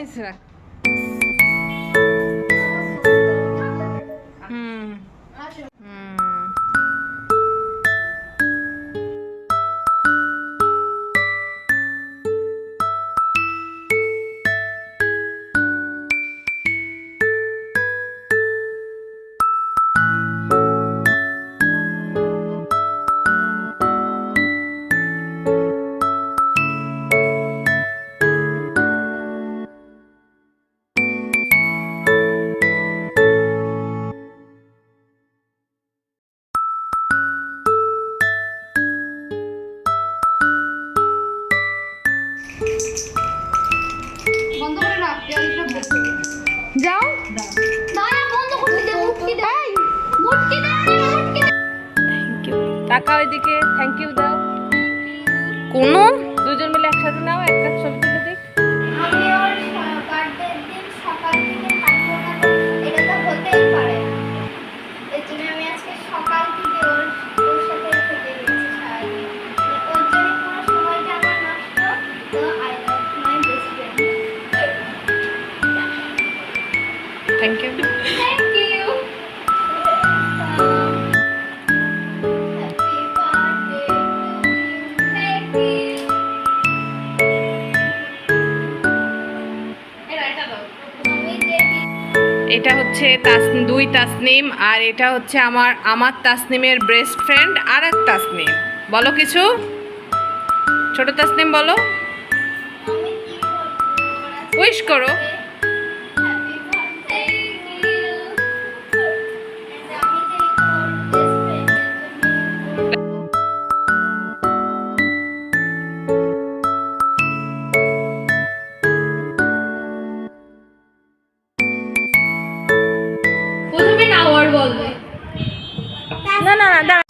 一起来。嗯。嗯。যাও। দাঁড়া বন্ধ করতে দে মুটকি দে। মুটকি দে মুটকি দে। থ্যাংক ইউ টাকা ওইদিকে থ্যাংক ইউ দাও। কোনো? দুজন মিলে একসাথে নাও একটা ছবি তুলে দিই থ্যাংক ইউ এটা হচ্ছে তাসনি দুই তাসনিম আর এটা হচ্ছে আমার আমার তাসনিমের বেস্ট ফ্রেন্ড আর এক তাসনিম। বলো কিছু? ছোট তাসনিম বলো। উইশ করো। বলবে। না না না